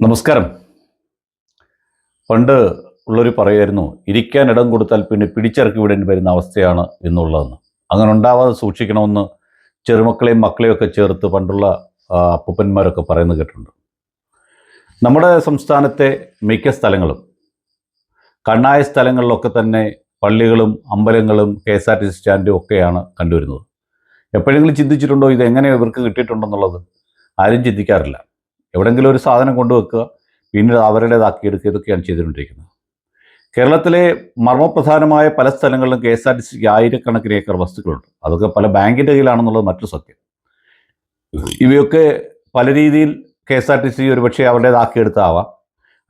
നമസ്കാരം. പണ്ട് ഉള്ളൊരു പറയുമായിരുന്നു ഇരിക്കാൻ ഇടം കൊടുത്താൽ പിന്നെ പിടിച്ചിറക്കി വിടേണ്ടി വരുന്ന അവസ്ഥയാണ് എന്നുള്ളതെന്ന് അങ്ങനെ ഉണ്ടാവാതെ സൂക്ഷിക്കണമെന്ന് ചെറുമക്കളെയും മക്കളെയും ഒക്കെ ചേർത്ത് പണ്ടുള്ള അപ്പൂപ്പന്മാരൊക്കെ പറയുന്നത് കേട്ടിട്ടുണ്ട്. നമ്മുടെ സംസ്ഥാനത്തെ മിക്ക സ്ഥലങ്ങളും കണ്ണായ സ്ഥലങ്ങളിലൊക്കെ തന്നെ പള്ളികളും അമ്പലങ്ങളും K S R T C സ്റ്റാൻഡും ഒക്കെയാണ് കണ്ടുവരുന്നത്. എപ്പോഴെങ്കിലും ചിന്തിച്ചിട്ടുണ്ടോ ഇത് എങ്ങനെ ഇവർക്ക് കിട്ടിയിട്ടുണ്ടെന്നുള്ളത്? ആരും ചിന്തിക്കാറില്ല. എവിടെയെങ്കിലും ഒരു സാധനം കൊണ്ടുവെക്കുക പിന്നീട് അവരുടേതാക്കി എടുക്കുക ഇതൊക്കെയാണ് ചെയ്തുകൊണ്ടിരിക്കുന്നത്. കേരളത്തിലെ മർമ്മപ്രധാനമായ പല സ്ഥലങ്ങളിലും കെ എസ് ആർ ടി സിക്ക് ആയിരക്കണക്കിന് ഏക്കർ വസ്തുക്കളുണ്ട്. അതൊക്കെ പല ബാങ്കിന്റെ കയ്യിലാണെന്നുള്ളത് മറ്റു സത്യം. ഇവയൊക്കെ പല രീതിയിൽ K S R T C ഒരുപക്ഷെ അവരുടേതാക്കിയെടുത്താവാം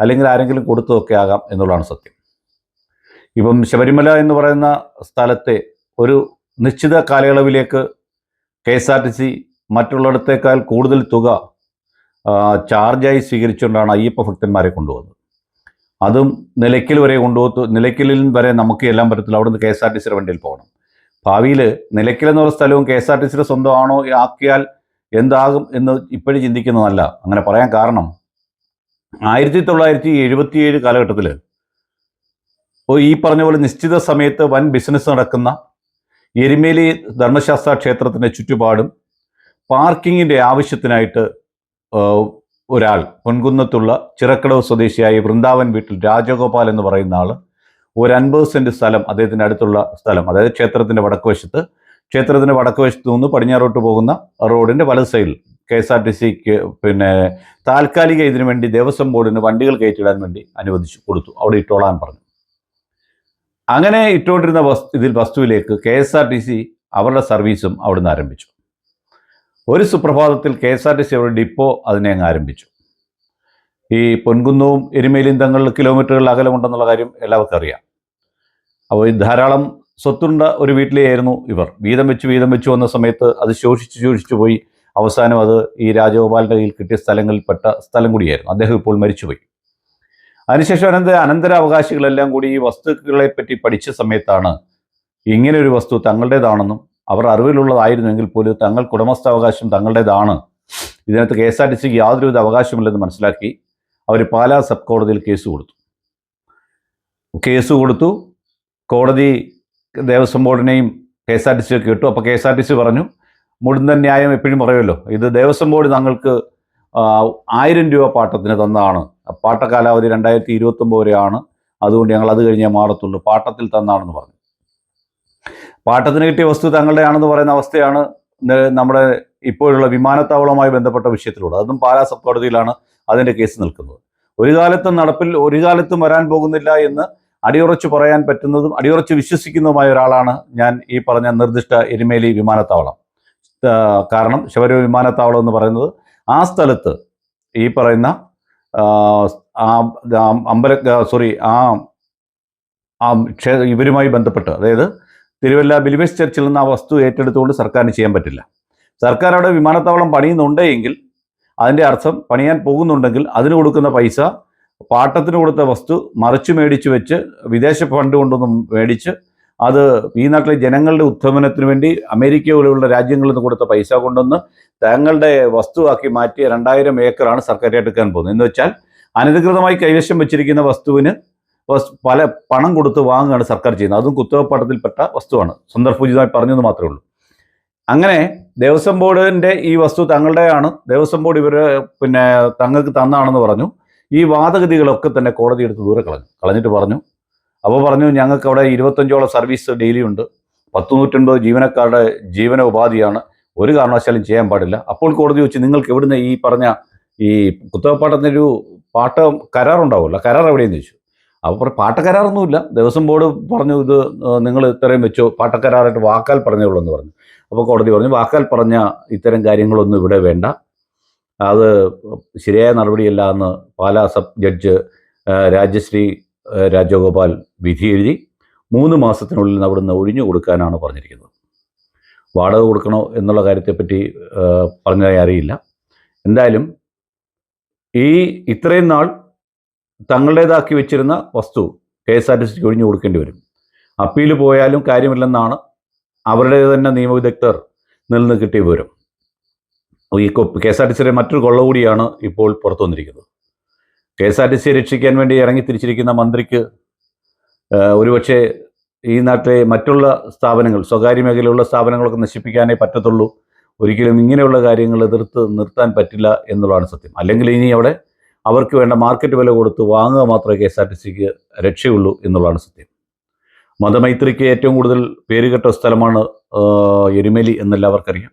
അല്ലെങ്കിൽ ആരെങ്കിലും കൊടുത്തതൊക്കെ ആകാം എന്നുള്ളതാണ് സത്യം. ഇപ്പം ശബരിമല എന്ന് പറയുന്ന സ്ഥലത്തെ ഒരു നിശ്ചിത കാലയളവിലേക്ക് K S R T C മറ്റുള്ളിടത്തേക്കാൾ കൂടുതൽ തുക ചാർജായി സ്വീകരിച്ചുകൊണ്ടാണ് അയ്യപ്പ ഭക്തന്മാരെ കൊണ്ടുപോകുന്നത്. അതും നിലയ്ക്കൽ വരെ കൊണ്ടുപോത്തു നിലയ്ക്കലിൽ വരെ നമുക്ക് എല്ലാം പറ്റത്തില്ല. അവിടുന്ന് കെ എസ് ആർ ടി സിയുടെ വണ്ടിയിൽ പോകണം. ഭാവിയിൽ നിലയ്ക്കൽ എന്നുള്ള സ്ഥലവും കെ എസ് ആർ ടി സിയുടെ സ്വന്തമാണോ ആക്കിയാൽ എന്താകും എന്ന് ഇപ്പോഴും ചിന്തിക്കുന്നതല്ല. അങ്ങനെ പറയാൻ കാരണം ആയിരത്തി തൊള്ളായിരത്തി എഴുപത്തിയേഴ് കാലഘട്ടത്തിൽ ഈ പറഞ്ഞ പോലെ നിശ്ചിത സമയത്ത് വൻ ബിസിനസ് നടക്കുന്ന എരുമേലി ധർമ്മശാസ്ത്ര ക്ഷേത്രത്തിന്റെ ചുറ്റുപാടും പാർക്കിങ്ങിന്റെ ആവശ്യത്തിനായിട്ട് ഒരാൾ പൊൻകുന്നത്തുള്ള ചിറക്കടവ് സ്വദേശിയായ വൃന്ദാവൻ വീട്ടിൽ രാജഗോപാൽ എന്ന് പറയുന്ന ആൾ ഒരു അൻപത് സെന്റ് സ്ഥലം അദ്ദേഹത്തിന്റെ അടുത്തുള്ള സ്ഥലം അതായത് ക്ഷേത്രത്തിന്റെ വടക്കുവശത്ത്. ക്ഷേത്രത്തിന്റെ വടക്കുവശത്ത് നിന്ന് പടിഞ്ഞാറോട്ട് പോകുന്ന റോഡിന്റെ വലത് സൈഡിൽ കെ എസ് ആർ ടി സിക്ക് പിന്നെ താൽക്കാലിക ഇതിനു വേണ്ടി ദേവസ്വം ബോർഡിന് വണ്ടികൾ കയറ്റിടാൻ വേണ്ടി അനുവദിച്ചു കൊടുത്തു. അവിടെ ഇട്ടോളാൻ പറഞ്ഞു. അങ്ങനെ ഇട്ടുകൊണ്ടിരുന്ന വസ്തു ഇതിൽ വസ്തുവിലേക്ക് K S R T C അവരുടെ സർവീസും അവിടുന്ന് ആരംഭിച്ചു. ഒരു സുപ്രഭാതത്തിൽ K S R T C അവരുടെ ഡിപ്പോ അതിനെ അങ്ങ് ആരംഭിച്ചു. ഈ പൊൻകുന്നവും എരുമേലിയും തങ്ങളിൽ കിലോമീറ്ററുകൾ അകലമുണ്ടെന്നുള്ള കാര്യം എല്ലാവർക്കും അറിയാം. അപ്പോൾ ഈ ധാരാളം സ്വത്തുണ്ട ഒരു വീട്ടിലെയായിരുന്നു ഇവർ. വീതം വെച്ച് വീതം വെച്ച് വന്ന സമയത്ത് അത് ശോഷിച്ച് ശോഷിച്ചു പോയി. അവസാനം അത് ഈ രാജഗോപാലിന്റെ കയ്യിൽ കിട്ടിയ സ്ഥലങ്ങളിൽപ്പെട്ട സ്ഥലം കൂടിയായിരുന്നു. അദ്ദേഹം ഇപ്പോൾ മരിച്ചുപോയി. അതിനുശേഷം അനന്ത അനന്തരാവകാശികളെല്ലാം കൂടി ഈ വസ്തുക്കളെപ്പറ്റി പഠിച്ച സമയത്താണ് ഇങ്ങനെ ഒരു വസ്തു തങ്ങളുടേതാണെന്നും അവർ അറിവിലുള്ളതായിരുന്നുവെങ്കിൽ പോലും തങ്ങൾക്ക് ഉടമസ്ഥാവകാശം തങ്ങളുടേതാണ്. ഇതിനകത്ത് കെ എസ് ആർ ടി സിക്ക് യാതൊരുവിധ അവകാശമില്ലെന്ന് മനസ്സിലാക്കി അവർ പാലാ സബ് കോടതിയിൽ കേസ് കൊടുത്തു. കേസ് കൊടുത്തു. കോടതി Devaswom ബോർഡിനെയും K S R T C ഒക്കെ ഇട്ടു അപ്പോൾ K S R T C പറഞ്ഞു മുടുന്ന ന്യായം എപ്പോഴും പറയുമല്ലോ. ഇത് ദേവസ്വം ബോർഡ് തങ്ങൾക്ക് ആയിരം രൂപ പാട്ടത്തിന് തന്നതാണ് പാട്ട കാലാവധി രണ്ടായിരത്തി ഇരുപത്തൊമ്പത് വരെയാണ്. അതുകൊണ്ട് ഞങ്ങൾ അത് കഴിഞ്ഞേ മാറത്തുള്ളൂ. പാട്ടത്തിൽ തന്നാണെന്ന് പറഞ്ഞു. പാട്ടത്തിന് കിട്ടിയ വസ്തു തങ്ങളുടെയാണെന്ന് പറയുന്ന അവസ്ഥയാണ് നമ്മുടെ ഇപ്പോഴുള്ള വിമാനത്താവളവുമായി ബന്ധപ്പെട്ട വിഷയത്തിലൂടെ. അതും പാലാ സബ് കോടതിയിലാണ് അതിന്റെ കേസ് നിൽക്കുന്നത്. ഒരു കാലത്തും നടപ്പിൽ ഒരു കാലത്തും വരാൻ പോകുന്നില്ല എന്ന് അടിയുറച്ച് പറയാൻ പറ്റുന്നതും അടിയുറച്ച് വിശ്വസിക്കുന്നതുമായ ഒരാളാണ് ഞാൻ ഈ പറഞ്ഞ നിർദ്ദിഷ്ട എരുമേലി വിമാനത്താവളം. കാരണം ശബരിമല വിമാനത്താവളം എന്ന് പറയുന്നത് ആ സ്ഥലത്ത് ഈ പറയുന്ന അമ്പല സോറി ആ ഇവരുമായി ബന്ധപ്പെട്ട് അതായത് തിരുവല്ല ബിലിവേസ് ചർച്ചിൽ നിന്ന് ആ വസ്തു ഏറ്റെടുത്തുകൊണ്ട് സർക്കാരിന് ചെയ്യാൻ പറ്റില്ല. സർക്കാർ അവിടെ വിമാനത്താവളം പണിയുന്നുണ്ടെങ്കിൽ അതിന്റെ അർത്ഥം പണിയാൻ പോകുന്നുണ്ടെങ്കിൽ അതിന് കൊടുക്കുന്ന പൈസ പാട്ടത്തിന് കൊടുത്ത വസ്തു മറിച്ചു മേടിച്ച് വെച്ച് വിദേശ ഫണ്ട് കൊണ്ടൊന്നും മേടിച്ച് അത് ഈ നാട്ടിലെ ജനങ്ങളുടെ ഉത്തമനത്തിന് വേണ്ടി അമേരിക്ക പോലെയുള്ള രാജ്യങ്ങളിൽ നിന്ന് കൊടുത്ത പൈസ കൊണ്ടൊന്ന് തങ്ങളുടെ വസ്തുവാക്കി മാറ്റിയ രണ്ടായിരം ഏക്കറാണ് സർക്കാർ എടുക്കാൻ പോകുന്നത്. എന്ന് വെച്ചാൽ അനധികൃതമായി കൈവശം വെച്ചിരിക്കുന്ന വസ്തുവിന് വസ്- പല പണം കൊടുത്ത് വാങ്ങുകയാണ് സർക്കാർ ചെയ്യുന്നത്. അതും കുത്തകപ്പാട്ടത്തിൽപ്പെട്ട വസ്തുവാണ്. സന്ദർഭോചിതമായി പറഞ്ഞത് മാത്രമേ ഉള്ളൂ. അങ്ങനെ ദേവസ്വം ബോർഡിന്റെ ഈ വസ്തു തങ്ങളുടെയാണ്. ദേവസ്വം ബോർഡ് ഇവർ പിന്നെ തങ്ങൾക്ക് തന്നാണെന്ന് പറഞ്ഞു. ഈ വാദഗതികളൊക്കെ തന്നെ കോടതി എടുത്ത് ദൂരെ കളഞ്ഞു. കളഞ്ഞിട്ട് പറഞ്ഞു. അപ്പോൾ പറഞ്ഞു ഞങ്ങൾക്ക് അവിടെ ഇരുപത്തഞ്ചോളം സർവീസ് ഡെയിലി ഉണ്ട് പത്ത് നൂറ്റൻപത് ജീവനക്കാരുടെ ജീവന ഉപാധിയാണ്. ഒരു കാരണവശാലും ചെയ്യാൻ പാടില്ല. അപ്പോൾ കോടതി വെച്ച് നിങ്ങൾക്ക് എവിടുന്ന് ഈ പറഞ്ഞ ഈ കുത്തകപ്പാട്ടത്തിന്റെ ഒരു പാട്ട കരാറുണ്ടാവുമല്ലോ? കരാർ എവിടെയെന്ന് ചോദിച്ചു? അപ്പോൾ പാട്ടക്കരാറൊന്നുമില്ല. ദേവസ്വം ബോർഡ് പറഞ്ഞു ഇത് നിങ്ങൾ ഇത്രയും വെച്ചോ. പാട്ടക്കരാറായിട്ട് വാക്കാൽ പറഞ്ഞേ ഉള്ളൂ എന്ന് പറഞ്ഞു. അപ്പോൾ കോടതി പറഞ്ഞു വാക്കാൽ പറഞ്ഞ ഇത്തരം കാര്യങ്ങളൊന്നും ഇവിടെ വേണ്ട. അത് ശരിയായ നടപടിയല്ല എന്ന് പാലാ സബ് ജഡ്ജ് രാജശ്രീ രാജഗോപാൽ വിധി എഴുതി മൂന്ന് മാസത്തിനുള്ളിൽ അവിടുന്ന് ഒഴിഞ്ഞു കൊടുക്കാനാണ് പറഞ്ഞിരിക്കുന്നത്. വാടക കൊടുക്കണോ എന്നുള്ള കാര്യത്തെപ്പറ്റി പറഞ്ഞതായി അറിയില്ല. എന്തായാലും ഈ ഇത്രയും നാൾ തങ്ങളുടേതാക്കി വെച്ചിരുന്ന വസ്തു കെ എസ് ആർ ടി സിക്ക് ഒഴിഞ്ഞു കൊടുക്കേണ്ടി വരും. അപ്പീൽ പോയാലും കാര്യമില്ലെന്നാണ് അവരുടെ തന്നെ നിയമവിദഗ്ധർ നിന്ന് കിട്ടിയ വിവരം. ഈ കെ എസ് ആർ ടി സിയുടെ മറ്റൊരു കൊള്ള കൂടിയാണ് ഇപ്പോൾ പുറത്തു വന്നിരിക്കുന്നത്. കെ എസ് ആർ ടി സിയെ രക്ഷിക്കാൻ വേണ്ടി ഇറങ്ങി തിരിച്ചിരിക്കുന്ന മന്ത്രിക്ക് ഒരുപക്ഷെ ഈ നാട്ടിലെ മറ്റുള്ള സ്ഥാപനങ്ങൾ സ്വകാര്യ മേഖലയിലുള്ള സ്ഥാപനങ്ങളൊക്കെ നശിപ്പിക്കാനേ പറ്റത്തുള്ളൂ. ഒരിക്കലും ഇങ്ങനെയുള്ള കാര്യങ്ങൾ എതിർത്ത് നിർത്താൻ പറ്റില്ല എന്നുള്ളതാണ് സത്യം. അല്ലെങ്കിൽ ഇനി അവിടെ അവർക്ക് വേണ്ട മാർക്കറ്റ് വില കൊടുത്ത് വാങ്ങുക മാത്രമേ കെ എസ് ആർ ടി സിക്ക് രക്ഷയുള്ളൂ എന്നുള്ളതാണ് സത്യം. മതമൈത്രിക്ക് ഏറ്റവും കൂടുതൽ പേരുകെട്ട സ്ഥലമാണ് എരുമേലി എന്നെല്ലാവർക്കറിയാം.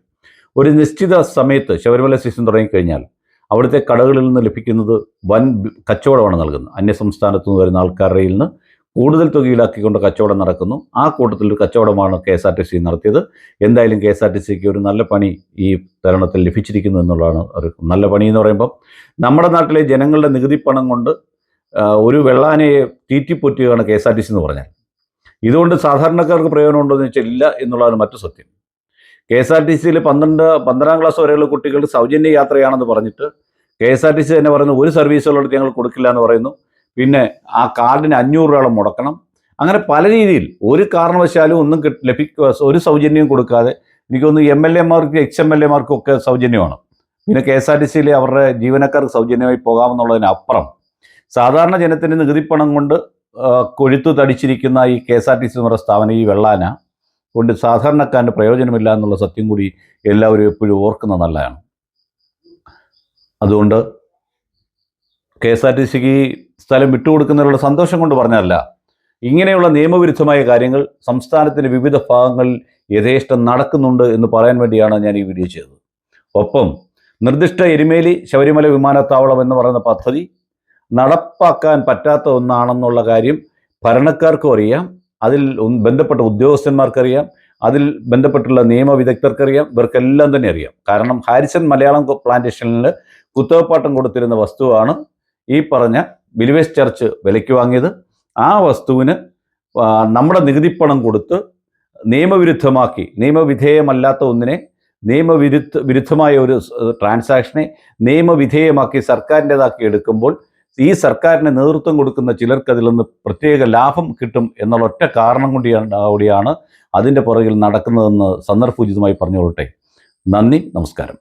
ഒരു നിശ്ചിത സമയത്ത് ശബരിമല സീസൺ തുടങ്ങിക്കഴിഞ്ഞാൽ അവിടുത്തെ കടകളിൽ നിന്ന് ലഭിക്കുന്നത് വൻ കച്ചവടമാണ് നൽകുന്നത്. അന്യസംസ്ഥാനത്തു നിന്ന് വരുന്ന ആൾക്കാരുടെ നിന്ന് കൂടുതൽ തുക ഈടാക്കിക്കൊണ്ട് കച്ചവടം നടക്കുന്നു. ആ കൂട്ടത്തിൽ ഒരു കച്ചവടമാണ് K S R T C നടത്തിയത്. എന്തായാലും കെ എസ് ആർ ടി സിക്ക് ഒരു നല്ല പണി ഈ തരുണത്തിൽ ലഭിച്ചിരിക്കുന്നു എന്നുള്ളതാണ് ഒരു നല്ല പണി എന്ന് പറയുമ്പം നമ്മുടെ നാട്ടിലെ ജനങ്ങളുടെ നികുതി പണം കൊണ്ട് ഒരു വെള്ളാനയെ തീറ്റിപ്പൊറ്റുകയാണ് K S R T C എന്ന് പറഞ്ഞാൽ. ഇതുകൊണ്ട് സാധാരണക്കാർക്ക് പ്രയോജനമുണ്ടോ എന്ന് വെച്ചാൽ ഇല്ല എന്നുള്ളതാണ് മറ്റു സത്യം. കെ എസ് ആർ ടി സിയിൽ പന്ത്രണ്ട് പന്ത്രണ്ടാം ക്ലാസ് വരെയുള്ള കുട്ടികൾ സൗജന്യ യാത്രയാണെന്ന് പറഞ്ഞിട്ട് K S R T C തന്നെ പറയുന്നു ഒരു സർവീസുകളോട് ഞങ്ങൾ കൊടുക്കില്ല എന്ന് പറയുന്നു. പിന്നെ ആ കാർഡിന് അഞ്ഞൂറ് രൂപയോളം മുടക്കണം. അങ്ങനെ പല രീതിയിൽ ഒരു കാരണവശാലും ഒന്നും ലഭി ഒരു സൗജന്യവും കൊടുക്കാതെ എനിക്കൊന്ന് എം എൽ എമാർക്ക് എക്സ് എം എൽ എമാർക്കും ഒക്കെ സൗജന്യമാണ്. പിന്നെ കെ എസ് ആർ ടി സിയിൽ അവരുടെ ജീവനക്കാർക്ക് സൗജന്യമായി പോകാമെന്നുള്ളതിനപ്പുറം സാധാരണ ജനത്തിന്റെ നികുതിപ്പണം കൊണ്ട് കൊഴുത്തു തടിച്ചിരിക്കുന്ന ഈ K S R T C എന്ന് പറയുന്ന സ്ഥാപനം ഈ വെള്ളാന കൊണ്ട് സാധാരണക്കാരന്റെ പ്രയോജനമില്ല എന്നുള്ള സത്യം കൂടി എല്ലാവരും എപ്പോഴും ഓർക്കുന്നത് നല്ലതാണ്. അതുകൊണ്ട് കെ എസ് ആർ ടി സിക്ക് സ്ഥലം വിട്ടുകൊടുക്കുന്നതിലുള്ള സന്തോഷം കൊണ്ട് പറഞ്ഞതല്ല. ഇങ്ങനെയുള്ള നിയമവിരുദ്ധമായ കാര്യങ്ങൾ സംസ്ഥാനത്തിന്റെ വിവിധ ഭാഗങ്ങളിൽ യഥേഷ്ടം നടക്കുന്നുണ്ട് എന്ന് പറയാൻ വേണ്ടിയാണ് ഞാൻ ഈ വീഡിയോ ചെയ്തത്. ഒപ്പം നിർദ്ദിഷ്ട എരുമേലി ശബരിമല വിമാനത്താവളം എന്ന് പറയുന്ന പദ്ധതി നടപ്പാക്കാൻ പറ്റാത്ത ഒന്നാണെന്നുള്ള കാര്യം ഭരണക്കാർക്കും അറിയാം. അതിൽ ബന്ധപ്പെട്ട ഉദ്യോഗസ്ഥന്മാർക്കറിയാം. അതിൽ ബന്ധപ്പെട്ടുള്ള നിയമവിദഗ്ധർക്കറിയാം ഇവർക്കെല്ലാം തന്നെ അറിയാം. കാരണം ഹാരിസൺ മലയാളം പ്ലാന്റേഷനിൽ കുത്തകപ്പാട്ടം കൊടുത്തിരുന്ന വസ്തുവാണ് ഈ പറഞ്ഞ ബിലിവേസ് ചർച്ച് വിലയ്ക്ക് വാങ്ങിയത് ആ വസ്തുവിന് നമ്മുടെ നികുതിപ്പണം കൊടുത്ത് നിയമവിരുദ്ധമാക്കി നിയമവിധേയമല്ലാത്ത ഒന്നിനെ നിയമവിരുദ്ധ വിരുദ്ധമായ ഒരു ട്രാൻസാക്ഷനെ നിയമവിധേയമാക്കി സർക്കാരിന്റെതാക്കി എടുക്കുമ്പോൾ ഈ സർക്കാരിന് നേതൃത്വം കൊടുക്കുന്ന ചിലർക്ക് അതിൽ നിന്ന് പ്രത്യേക ലാഭം കിട്ടും എന്നുള്ള ഒറ്റ കാരണം കൊണ്ടിയാണ് കൂടിയാണ് അതിന്റെ പുറകിൽ നടക്കുന്നതെന്ന് സന്ദർഭോചിതമായി പറഞ്ഞുകൊള്ളട്ടെ. നന്ദി നമസ്കാരം.